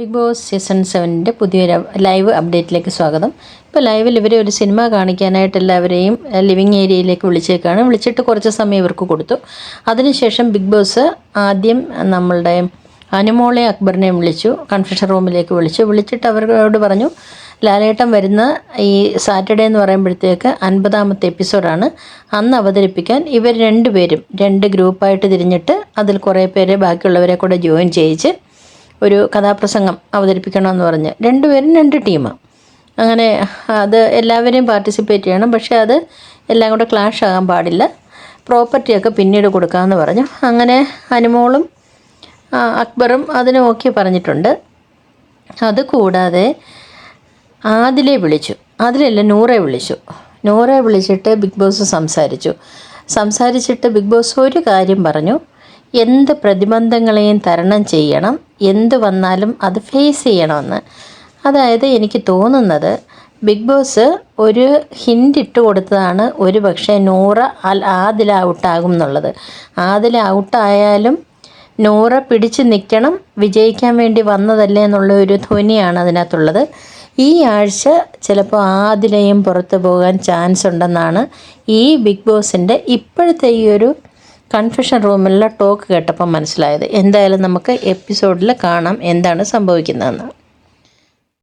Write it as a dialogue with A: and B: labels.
A: Big boss season സെവനിന്റെ പുതിയൊരു live അപ്ഡേറ്റിലേക്ക് സ്വാഗതം. ഇപ്പോൾ ലൈവിൽ ഇവരെ ഒരു സിനിമ കാണിക്കാനായിട്ട് എല്ലാവരെയും ലിവിങ് ഏരിയയിലേക്ക് വിളിച്ചേക്കാണ്. വിളിച്ചിട്ട് കുറച്ച് സമയം ഇവർക്ക് കൊടുത്തു. അതിനുശേഷം ബിഗ് ബോസ് ആദ്യം നമ്മളുടെ അനുമോളെ അക്ബറിനെ വിളിച്ചു കൺഫെഷൻ റൂമിലേക്ക് വിളിച്ചു. വിളിച്ചിട്ട് അവരോട് പറഞ്ഞു ലാലേട്ടൻ വരുന്ന ഈ സാറ്റർഡേ എന്ന് പറയുമ്പോഴത്തേക്ക് അൻപതാമത്തെ എപ്പിസോഡാണ്. അന്ന് അവതരിപ്പിക്കാൻ ഇവർ രണ്ടുപേരും രണ്ട് ഗ്രൂപ്പായിട്ട് തിരിഞ്ഞിട്ട് അതിൽ കുറേ പേരെ ബാക്കിയുള്ളവരെ കൂടെ ജോയിൻ ചെയ്യിച്ച് ഒരു കഥാപ്രസംഗം അവതരിപ്പിക്കണമെന്ന് പറഞ്ഞ്. രണ്ടുപേരും രണ്ട് ടീം അങ്ങനെ അത് എല്ലാവരെയും പാർട്ടിസിപ്പേറ്റ് ചെയ്യണം. പക്ഷേ അത് എല്ലാം കൂടെ ക്ലാഷ് ആകാൻ പാടില്ല. പ്രോപ്പർട്ടിയൊക്കെ പിന്നീട് കൊടുക്കാമെന്ന് പറഞ്ഞു. അങ്ങനെ അനുമോളും അക്ബറും അതിന് ഓക്കെ പറഞ്ഞിട്ടുണ്ട്. അത് കൂടാതെ ആദിലെ വിളിച്ചു. ആദിലല്ല നൂറെ വിളിച്ചു. നൂറെ വിളിച്ചിട്ട് ബിഗ് ബോസ് സംസാരിച്ചു. സംസാരിച്ചിട്ട് ബിഗ് ബോസ് ഒരു കാര്യം പറഞ്ഞു. എന്ത് പ്രതിബന്ധങ്ങളെയും തരണം ചെയ്യണം എന്ത് വന്നാലും അത് ഫേസ് ചെയ്യണമെന്ന്. അതായത് എനിക്ക് തോന്നുന്നത് ബിഗ് ബോസ് ഒരു ഹിന്റ് ഇട്ട് കൊടുത്തതാണ് ഒരു പക്ഷേ നൂറ ആദില ഔട്ടാകും എന്നുള്ളത്. ആദില ഔട്ടായാലും നൂറ പിടിച്ച് നിൽക്കണം വിജയിക്കാൻ വേണ്ടി വന്നതല്ലേ എന്നുള്ള ഒരു ധ്വനിയാണ് അതിനകത്തുള്ളത്. ഈ ആഴ്ച ചിലപ്പോൾ ആദിലയും പുറത്തു പോകാൻ ചാൻസ് ഉണ്ടെന്നാണ് ഈ ബിഗ് ബോസിന്റെ ഇപ്പോഴത്തെ ഈ ഒരു കൺഫെഷൻ റൂമിലുള്ള ടോക്ക് കേട്ടപ്പോൾ മനസ്സിലായത്. എന്തായാലും നമുക്ക് എപ്പിസോഡിൽ കാണാം. എന്താണ് സംഭവിക്കുന്നതെന്ന്.